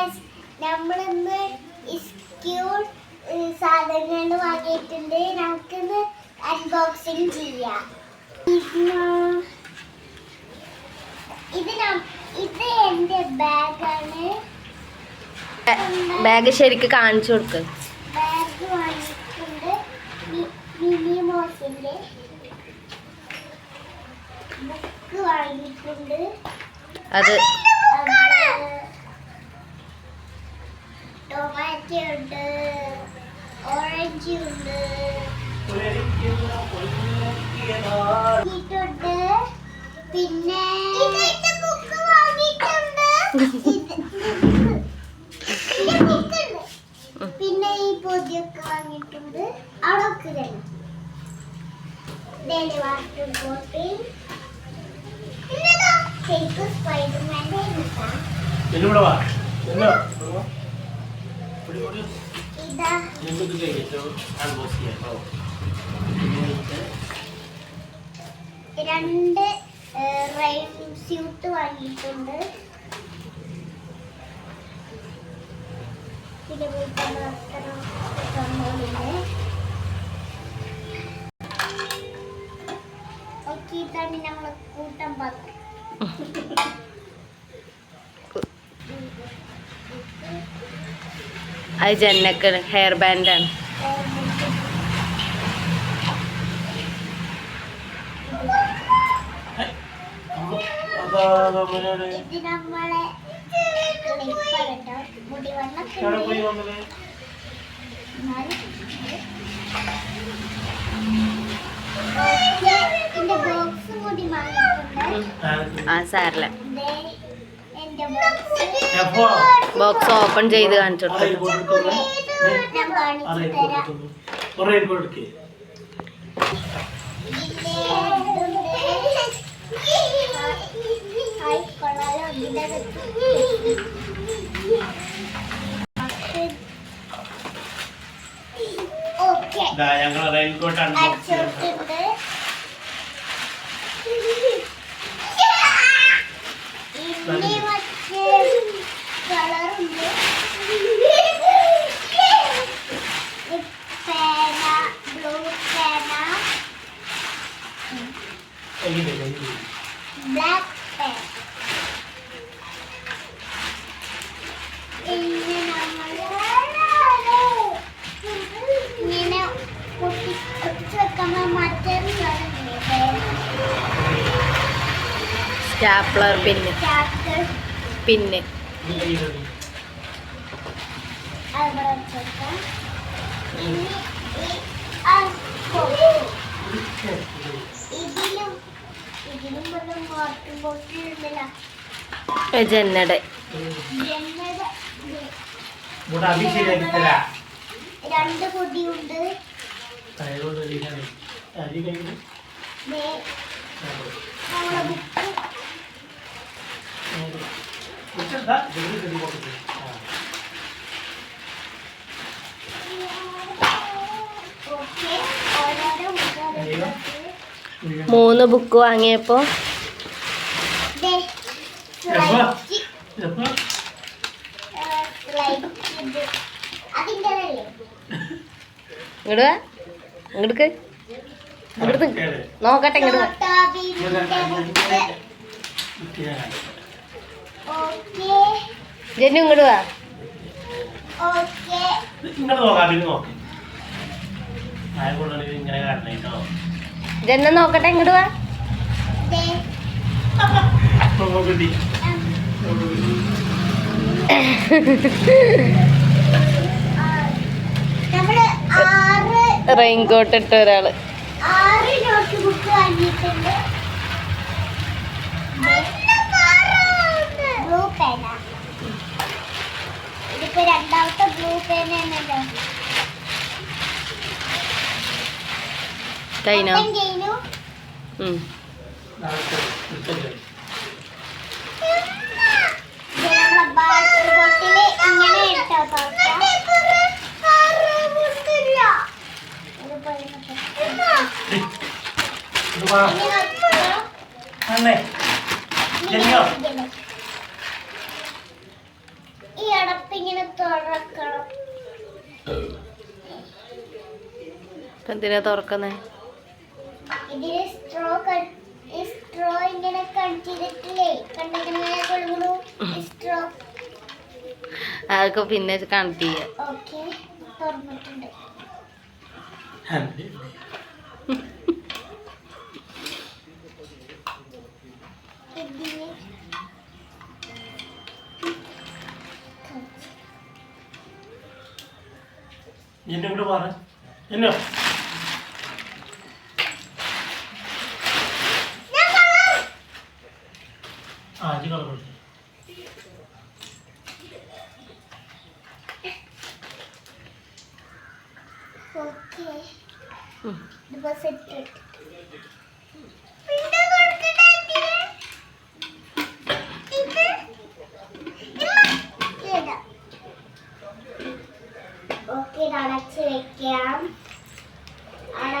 Guys നമ്മളിന്ന് സ്ക്യൂൾ സാധനങ്ങൾ വാങ്ങിയിട്ടുണ്ട്. നമുക്കിന്ന് അൺബോക്സിങ് ചെയ്യാം. ഇത് ഇത് എന്റെ എന്റെ ബാഗാണ് ബാഗ് ശരിക്ക് കാണിച്ചു കൊടുക്ക്. ബാഗ് വാങ്ങിയിട്ടുണ്ട്. മിനി മോസിന്റെ. ബുക്ക് വാങ്ങിയിട്ടുണ്ട്. അത് ടൊമാറ്റോ ഉണ്ട് ഓറഞ്ച് ഉണ്ട് പിന്നെ പിന്നെ പിന്നെ ഈ പൊതിയൊക്കെ വാങ്ങിയിട്ടുണ്ട്. തന്നെ ഡെയിലി വാട്ടർ ബോട്ടിൽ. ശരിക്കും സ്പൈഡർമാന്റെ ഇതാണ് എന്നൂടെ വാ. രണ്ട് റെയിൻ സ്യൂട്ട് വാങ്ങിയിട്ടുണ്ട്. ഓക്കെ ഇതാണ് നമ്മളെ കൂട്ടം പാത്രം അത് ജന്നക്ക് ഹെയർ ബാൻഡാണ് അതാ നമ്മളെ ഇത് നമ്മളെ ക്ലിപ്പാണ് കേട്ടോ മുടി വണ്ണൊക്കെ എവിടെ പോയി ഉണ്ട്. വന്നത് എന്നാലും ഓക്കേ, ഇതിന്റെ ബോക്സ് ഹെയർ ബാൻഡാണ് ആ സാറില്ല ബോക്സ് ഓപ്പൺ ചെയ്ത് കാണിച്ചു ഞങ്ങൾ കൊടുത്തു കൊടുക്കുന്നു ഞാൻ കാണിച്ചു അറിയിൽ തരാം കൊടുക്കുന്നു കുറേ കൊടുക്കേ ഇതിന്റെ ഇതുണ്ട്. ഹായ്, കൊള്ളാലോ, ഇതിന്റെ അകത്ത്. ഓക്കേ ഇതാ ഞങ്ങൾ റെയിൻകോട്ട് അൺബോക്സ് ചെയ്യാം അച്ചോട്ടുണ്ട് ഇനി മറ്റേ കളറുണ്ട് പേന ബ്ലൂ പേന എങ്ങനെ എങ്ങനെ ബ്ലാക്ക് പേന പിന്നെ നമ്മൾ ഇങ്ങനെ പൊട്ടി ഒട്ടിച്ച് വെക്കുമ്പോൾ മറ്റേ കളറില്ലേ പേന സ്റ്റാപ്ലർ പിന്ന് ചാപ്റ്റർ പിന്ന് അവിടെ വെച്ചേക്കാം. ഇനി ഈ ആ കൊ- ഇതിലും ഇതിലും വല്ലതും വാട്ടർ പിന്ന്. പിന്ന് ജന്നടെ. രണ്ട് പൊടിയുണ്ട്. അരി കഴിഞ്ഞു ദേ നമ്മളെ ബുക്ക് ഇതെന്താ ജോലി ജോലി കൊടുത്തു ഓക്കെ ഓരോരോ അയ്യോ. ബുക്ക് മൂന്ന് ബുക്ക് വാങ്ങിയപ്പോ. ഇങ്ങോട്ട് നോക്കട്ടെ ഇങ്ങോട്ട് വാ. ചോട്ടാ ഭീമിന്റെ ബുക്ക് ഓക്കെ ജന്നു ഇങ്ങോട്ട് വാ. ഇങ്ങോട്ട് നോക്കാം പിന്നെ നോക്കി. ഇങ്ങനെ കാരണേ കേട്ടോ. ജന്ന നോക്കട്ടെ ഇങ്ങോട്ട് വാ റെയിൻകോട്ട് ഇട്ട ഒരാൾ. ആറ് നോട്ട് വാങ്ങിയിട്ടുണ്ട്. ബ്ലൂ പേന. ഇതിപ്പോ രണ്ടാമത്തെ ബ്ലൂ പേന എന്നല്ലോ കഴിഞ്ഞോ മൊത്തം കഴിഞ്ഞു ഉം. ഇത് നമ്മളെ വാട്ടർ ബോട്ടിൽ ഇങ്ങനെ ഇട്ടോ തുറക്കാം. ഇത് പോയി നോക്കാം. ഇനി നോക്കാം. അല്ലേ ഇനി ജെന്നിയോ? ഇതിൽ. ഈ അടപ്പ് ഇങ്ങനെ തുറക്കണം ഇപ്പൊ എന്തിനാ തുറക്കുന്നേ? സ്ട്രോ സ്ട്രോ ഇങ്ങനെ കടിച്ചിട്ടില്ലേ കണ്ടിങ്ങനെ കൊള്ളുന്നു സ്ട്രോ അതൊക്കെ പിന്നെ കണക്ട് ചെയ്യാം. ഓക്കെ. തുറന്നിട്ടുണ്ട്. ഇതിന് എന്നെ ഇങ്ങോട്ട് പറ എന്നോ ആ അജി കളർ കൊടുത്തു ഓക്കെ ഉം. ഇതിപ്പോ സെറ്റ് പിന്നെ കൊടുക്കട്ടെ ഇതിന്? ഇത്? ഇമ്മ, ഇതാ. ഓക്കെ ഇത് അടച്ച് വെക്കാം അടച്ച് അടച്ച് വെക്കാം ഓക്കെ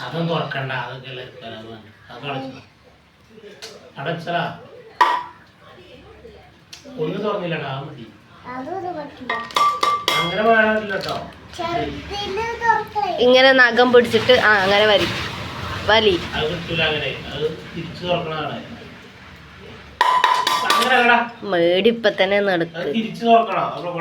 അതും തുറക്കണ്ട. അതൊക്കെ എല്ലാവർക്കും അത് അടച്ചു. അടച്ചടാ. ഒന്ന് തുറന്നില്ലടാ. മതി. അങ്ങനെ വേണമില്ല കേട്ടോ. ഇങ്ങനെ നഖം പിടിച്ചിട്ട് ആ അങ്ങനെ വരി വലി. അത് കിട്ടൂല അങ്ങനെ. അത് തിരിച്ചു തുറക്കണതാണ്. അങ്ങനെ മേടി ഇപ്പൊ തന്നെ നടക്ക് തിരിച്ചു തുറക്കണം. അവിടെ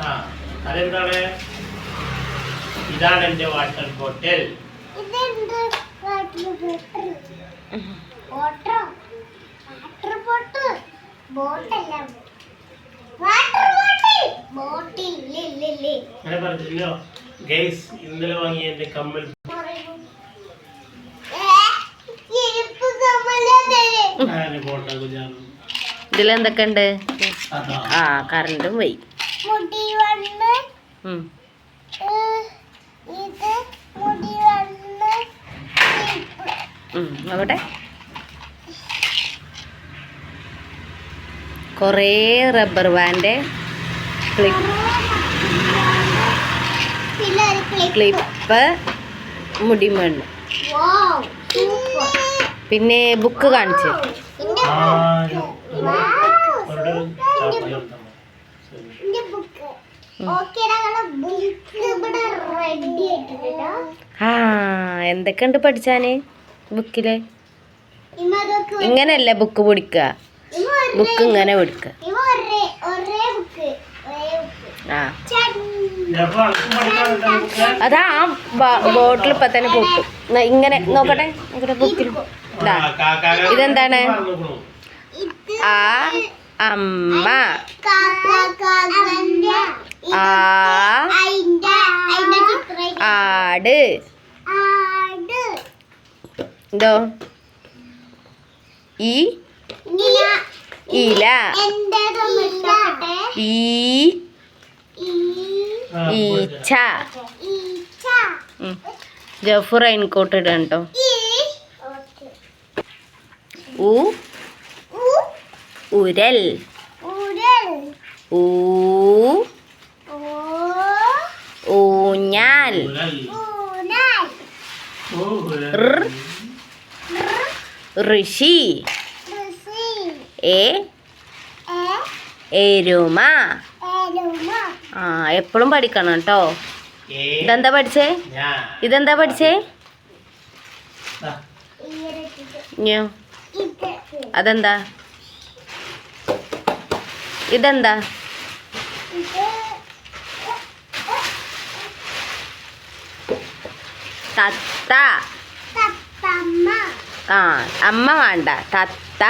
ആ അതെന്താണ്? ഇതാണ് എന്റെ വാട്ടർ ബോട്ടിൽ. അങ്ങനെ പറഞ്ഞില്ലോ ഗൈസ് ഇന്നലെ വാങ്ങിയ എന്റെ കമ്മൽ ഇതിലെന്തൊക്കെ ഉണ്ട് ആ കറണ്ടും പോയി. അവിടെ വന്ന് ഉം. ഇത് മുടി വന്ന് ചെരുപ്പ്. കുറേ റബ്ബർ ബാൻഡ് ക്ലിപ്പ്. മുടിമണ്ണ്. പിന്നെ ബുക്ക് കാണിച്ച്. ആ എന്തൊക്കെയുണ്ട് പഠിച്ചാന് ബുക്കിൽ? ഇങ്ങനെയല്ല ബുക്ക് പിടിക്കുക? ബുക്ക് ഇങ്ങനെ പിടിക്കുക. അതാ ആ ബോട്ടിൽ ഇപ്പൊ തന്നെ പൊട്ടും ഇങ്ങനെ നോക്കട്ടെ നോക്കട്ടെ ബുക്കിൽ ഇതെന്താണ്? ഇത് ആ അമ്മ. ആ ആട്. ആട്. എന്തോ? ഈ ഇല. ഈ ഈച്ച. ഇടണ്ടോ ജഫു റെയിൻകോട്ട് ഓക്കേ ഉ ഉരൽ ഉരൽ ഊ ഓ ഊഞ്ഞാൽ ഋഷി ഋഷി എ എരുമ. ആ എപ്പോഴും പഠിക്കണം കേട്ടോ ഇതെന്താ പഠിച്ചേ? ഇതെന്താ പഠിച്ചേ ഈ ഒരു ഇത് ഇനിയോ ഇത് അതെന്താ? ഇതെന്താ? ഇത് തത്ത. ആ അമ്മ വേണ്ട. തത്ത.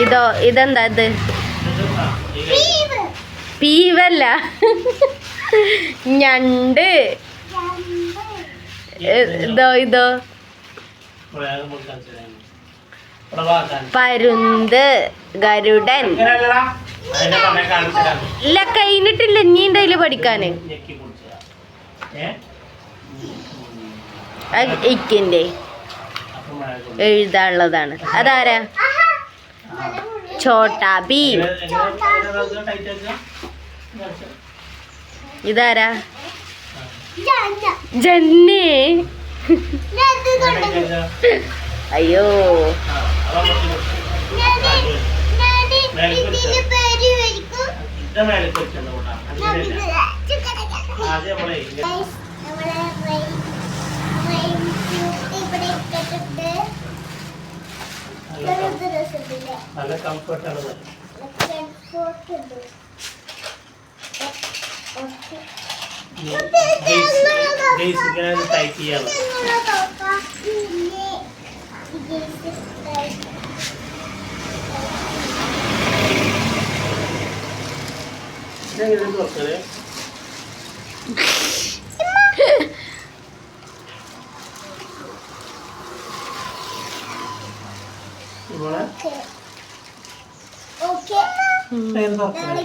ഇതോ ഇതെന്താ ഇത്? പീവ് പീവല്ല. ഞണ്ട്. ഇതോ ഇതോ. പരുന്ത് ഗരുഡൻ. ഇല്ല കഴിഞ്ഞിട്ടില്ല. ഇനി ഉണ്ടായില്ല പഠിക്കാന്? ഇക്കിന്റെ. എഴുതാനുള്ളതാണ്. അതാരാ? ചോട്ടാ ഭീം. ഇതാരാ? ജന്നേ. അയ്യോ. നല്ല കം- ആണ് നല്ല കംഫർട്ടാണ് ഉണ്ട് ഓക്കെ ബേസ് ഇങ്ങനെ ടൈറ്റ് ചെയ്യണം ഇങ്ങനെ നോക്കാം പിന്നെ ഇത് ഇതെങ്ങനെ തുറക്കൽ നമ്മളെ ഓക്കെ എങ്ങനെ തുറക്കൽ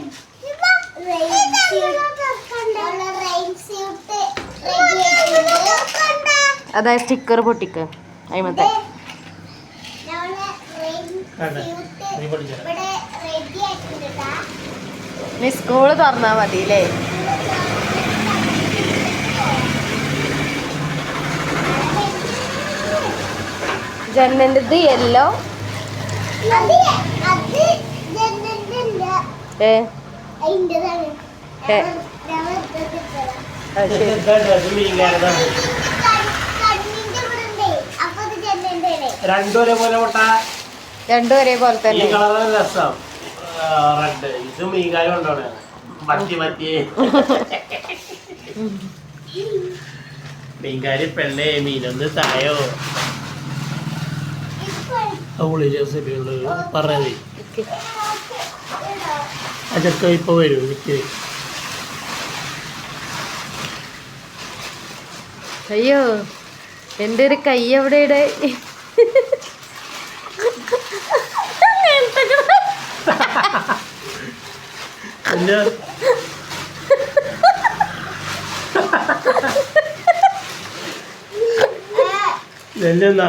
അതാ സ്റ്റിക്കർ പൊട്ടിക്ക. അയിമത്തെ. സ്കൂൾ തുറന്നാ മതി അല്ലേ ജന്നന്റെത് യെല്ലോ അത് അത് ജനലില്ല ഏ? ഏ. രണ്ടും ഒരേപോലെ പൊട്ട. രണ്ടും ഒരേപോലെ പോലെ തന്നെ രസം. റെഡ് ഇത് മീൻകാരം ഉണ്ടോടെ മത്തി മത്തി. മീൻകാരി പെണ്ണേ മീനൊന്ന് തായോ? പറഞ്ഞത് ഇപ്പൊ വരും അയ്യോ എന്റെ ഒരു കൈ എവിടെ ഇടെ എന്റെ നെല്ലെന്നാ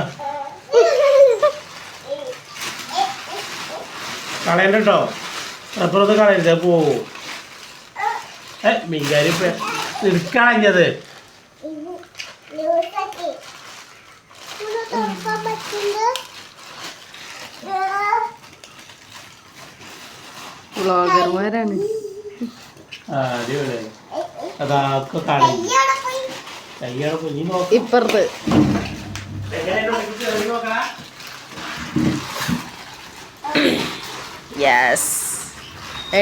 കളയണ്ട കേട്ടോ അപ്പുറത്ത് കളയരുത് ഏ മീൻകാരി എടുക്കളഞ്ഞത് നോക്കി. ഇപ്പുറത്ത്. യെസ്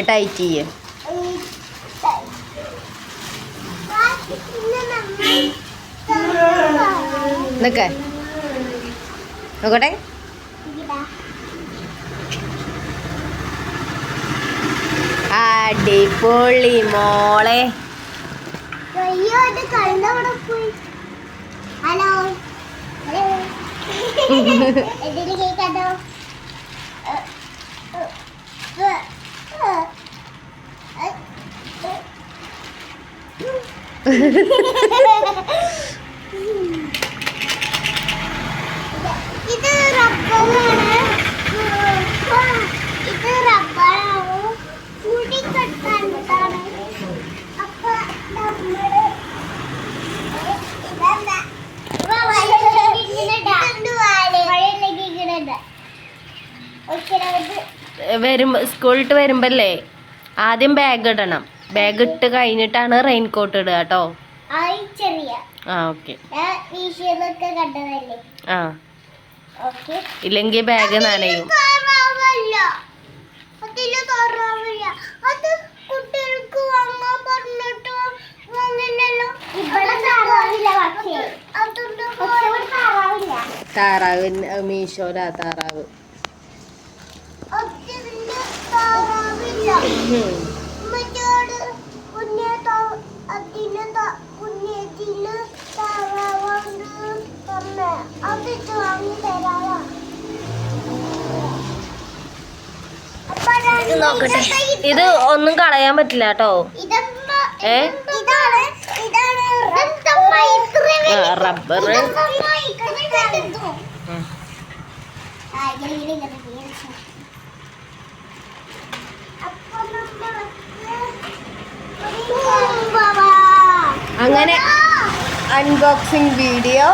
ടൈറ്റ് ചെയ്യേ. നിക്കേ. നോക്കട്ടെ. അടിപൊളി മോളെ. ഹലോ റബ്ബറാണ് ഇത് റബ്ബറാണ് മുടി കെട്ടാനിട്ടാണ് അപ്പൊ നമ്മൾ ഇതെന്താ? ഇപ്പൊ വഴിയിലേക്ക് ഇങ്ങനെ ഇടാം. വഴിയിലേക്ക് ഇങ്ങനെ ഇടാം. ഓക്കേ, നമുക്ക് വരുമ്പോ സ്കൂളിട്ട് വരുമ്പല്ലേ ആദ്യം ബാഗ് ഇടണം. ബാഗ് ഇട്ട് കഴിഞ്ഞിട്ടാണ് റെയിൻ കോട്ട് ഇടുക കേട്ടോ ആയി ചെറിയ. ആ ഓക്കെ ആ ഓക്കെ ഇല്ലെങ്കിൽ ബാഗ് നനയും. താറാവ് മീശോല താറാവില്ല നോക്കട്ടെ. ഇത് ഒന്നും കളയാൻ പറ്റില്ല കേട്ടോ. ഏ? റബ്ബർ. അങ്ങനെ അൺബോക്സിംഗ് വീഡിയോ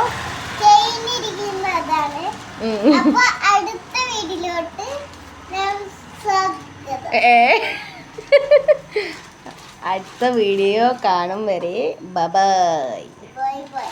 അടുത്ത വീഡിയോ കാണും വരെ. Bye-bye bye bye